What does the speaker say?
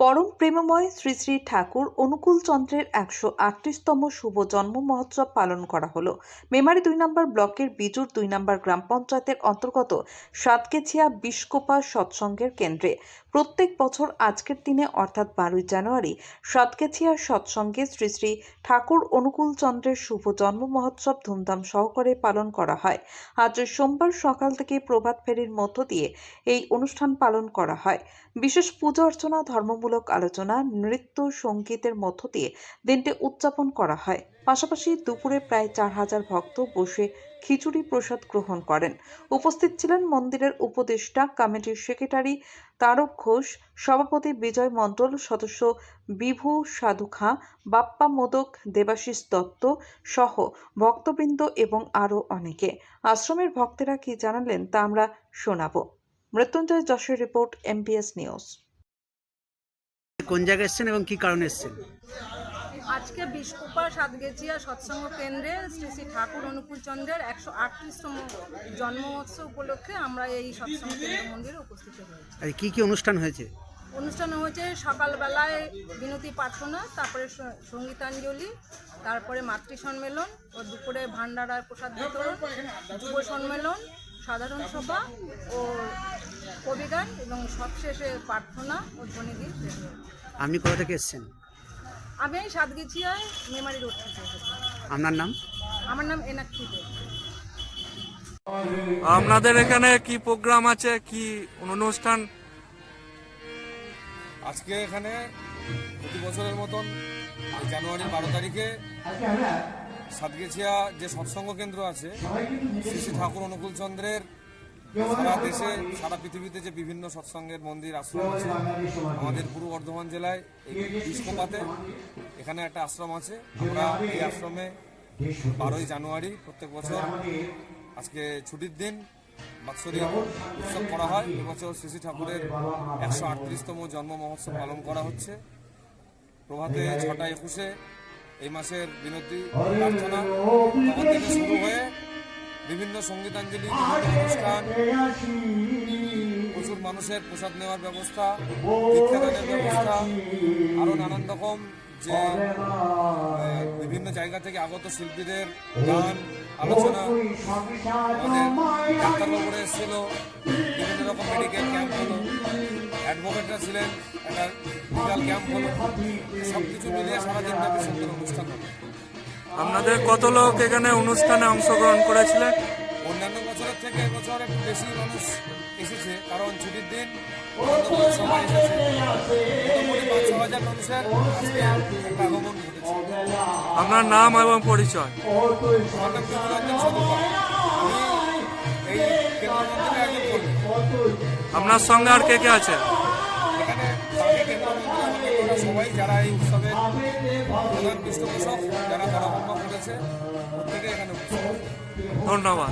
পরম প্রেমময় শ্রী শ্রী ঠাকুর অনুকূল চন্দ্রের একশো আটত্রিশতম শুভ জন্ম মহোৎসব পালন করা হলো। মেমারি দুই নম্বর ব্লকের বিজুর দুই নম্বর গ্রাম পঞ্চায়েতের অন্তর্গত সাতকেছিয়া বিষ্কোপা সৎসঙ্গের কেন্দ্রে। প্রত্যেক বছর আজকের দিনে অর্থাৎ বারোই জানুয়ারি সাতকেছিয়া সৎসঙ্গে শ্রী শ্রী ঠাকুর অনুকূল চন্দ্রের শুভ জন্ম মহোৎসব ধুমধাম সহকারে পালন করা হয়। আজ সোমবার সকাল থেকে প্রভাত ফেরির মধ্য দিয়ে এই অনুষ্ঠান পালন করা হয়। বিশেষ পূজা অর্চনা ধর্মমূলক আলোচনা নৃত্য সঙ্গীতের মধ্য দিয়ে দিনটি উদযাপন করা হয়। পাশাপাশি দুপুরে প্রায় চার হাজার ভক্ত বসে খিচুড়ি প্রসাদ গ্রহণ করেন। উপস্থিত ছিলেন মন্দিরের উপদেষ্টা, কমিটির সেক্রেটারি তারক ঘোষ, সভাপতি বিজয় মণ্ডল, সদস্য বিভু সাধু খাঁ বাপ্পা মোদক, দেবাশিস দত্ত সহ ভক্তবৃন্দ এবং আরও অনেকে। আশ্রমের ভক্তেরা কি জানালেন তা আমরা শোনাবো। মৃত্যুঞ্জয় যশের রিপোর্ট এমপিএস নিউজ কোন জায়গায় এসেছেন এবং কি কারণে এসেছেন? আজকে বিষ্কুপা সাতগেছিয়া সৎসঙ্গ কেন্দ্রে শ্রী শ্রী ঠাকুর অনুকূল চন্দ্রের একশো আটত্রিশতম জন্ম মহোৎসব উপলক্ষে আমরা এই সৎসঙ্গ কেন্দ্র মন্দিরে উপস্থিত হয়েছি। আর কি কি অনুষ্ঠান হয়েছে? অনুষ্ঠান হয়েছে সকালবেলায় বিনতি প্রার্থনা তারপরে সঙ্গীতাঞ্জলি তারপরে মাতৃ সম্মেলন ও দুপুরে ভান্ডারার প্রসাদ বিতরণ যুব সম্মেলন সাধারণ সভা ও কবিগান এবং সবশেষে প্রার্থনা ও ধ্বনিগীত। আপনি কোথা থেকে এসেছেন? আমি এই সাতগেছিয়ায় মেমারি রোড থেকে এসেছি। আপনার নাম? আমার নাম এনাক্ষী দে। আপনাদের এখানে কি প্রোগ্রাম আছে কি অনুষ্ঠান? আজকে এখানে প্রতি বছরের মতন জানুয়ারির বারো তারিখে সাতগেছিয়া যে সৎসঙ্গ কেন্দ্র আছে শ্রী শ্রী ঠাকুর অনুকূল চন্দ্রের সারা দেশে, সারা পৃথিবীতে যে বিভিন্ন সৎসঙ্গের মন্দির, আশ্রম আছে, আমাদের পূর্ব বর্ধমান জেলায় এই বিষ্কপাতে এখানে একটা আশ্রম আছে। আমরা এই আশ্রমে বারোই জানুয়ারি প্রত্যেক বছর আজকে ছুটির দিন বাৎসরিক উৎসব করা হয়। এবছর শ্রী শ্রী ঠাকুরের একশো আটত্রিশতম জন্ম মহোৎসব পালন করা হচ্ছে। প্রভাতে ছটা একুশে এই মাসের বিনতি প্রার্থনা তখন থেকে শুরু হয়ে বিভিন্ন সঙ্গীতাঞ্জলি অনুষ্ঠান প্রচুর মানুষের প্রসাদ নেওয়ার ব্যবস্থা দীক্ষাদানের ব্যবস্থা আরও নানান রকম যে বিভিন্ন জায়গা থেকে আগত শিল্পীদের গান আলোচনা আমাদের ডাক্তারবাবুরা এসেছিল বিভিন্ন রকম মেডিকেল ক্যাম্প হলো। অ্যাডভোকেটরা ছিলেন একটা মেডিকেল ক্যাম্প হলো। সব কিছু মিলিয়ে সারাদিন ব্যাপী সুন্দর অনুষ্ঠান হলো। আপনাদের কত লোক এখানে অনুষ্ঠানে অংশগ্রহণ করেছিলেন অন্যান্য বছরের থেকে এবছর একটু বেশি মানুষ এসেছে কারণ ছুটির দিন করে এসেছে। হাজার মানুষের আগমন ঘটেছে। আপনার নাম এবং পরিচয়। আপনার সঙ্গে আর কে কে আছে? সবাই যারা এই উৎসবের প্রধান পৃষ্ঠপোষক যারা বড় করেছে প্রত্যেকে এখানে ধন্যবাদ।